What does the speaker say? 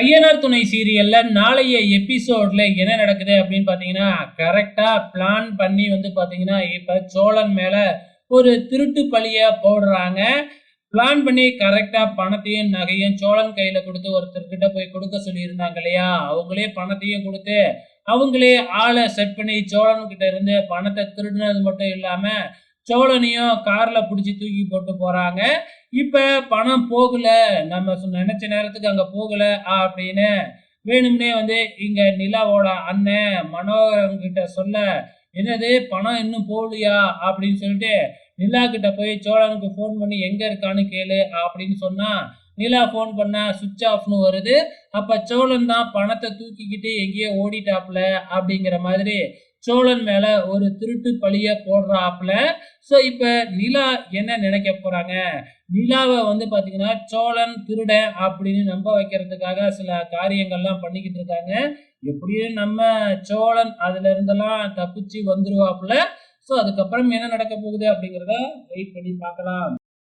ஐயனார் துணை சீரியல்ல நாளைய எபிசோட்ல என்ன நடக்குது அப்படின்னு பாத்தீங்கன்னா கரெக்டா பிளான் பண்ணி வந்து பாத்தீங்கன்னா இப்ப சோழன் மேல ஒரு திருட்டு பழிய போடுறாங்க. பிளான் பண்ணி கரெக்டா பணத்தையும் நகையும் சோழன் கையில கொடுத்து ஒருத்தர்கிட்ட போய் கொடுக்க சொல்லியிருந்தாங்க இல்லையா? அவங்களே பணத்தையும் கொடுத்து அவங்களே ஆளை செட் பண்ணி சோழன் கிட்ட இருந்து பணத்தை திருடினது மட்டும் இல்லாம சோழனையும் கார்ல பிடிச்சி தூக்கி போட்டு போறாங்க. இப்ப பணம் போகல நம்ம சொ- நினைச்ச நேரத்துக்கு அங்க போகல அப்படின்னு வேணும்னே வந்து இங்க நிலாவோட அண்ணன் மனோகரன் கிட்ட சொல்ல என்னது பணம் இன்னும் போகலையா? அப்படின்னு சொல்லிட்டு நிலா கிட்ட போய் சோழனுக்கு ஃபோன் பண்ணி எங்க இருக்கான்னு கேளு அப்படின்னு சொன்னா நிலா ஃபோன் பண்ண சுவிட்ச் ஆஃப்னு வருது. அப்ப சோழன் தான் பணத்தை தூக்கிக்கிட்டு எங்கேயோ ஓடிட்டாப்ல அப்படிங்கிற மாதிரி சோழன் மேல ஒரு திருட்டு பழிய போடுறாப்ல. ஸோ இப்போ நிலா என்ன நினைக்க போகிறாங்க நிலாவை வந்து பார்த்தீங்கன்னா சோழன் திருடன் அப்படின்னு நம்ப வைக்கிறதுக்காக சில காரியங்கள்லாம் பண்ணிக்கிட்டு இருக்காங்க. எப்படியும் நம்ம சோழன் அதுல இருந்தெல்லாம் தப்பிச்சு வந்துருவாப்புல. ஸோ அதுக்கப்புறம் என்ன நடக்க போகுது அப்படிங்கிறத வெயிட் பண்ணி பார்க்கலாம்.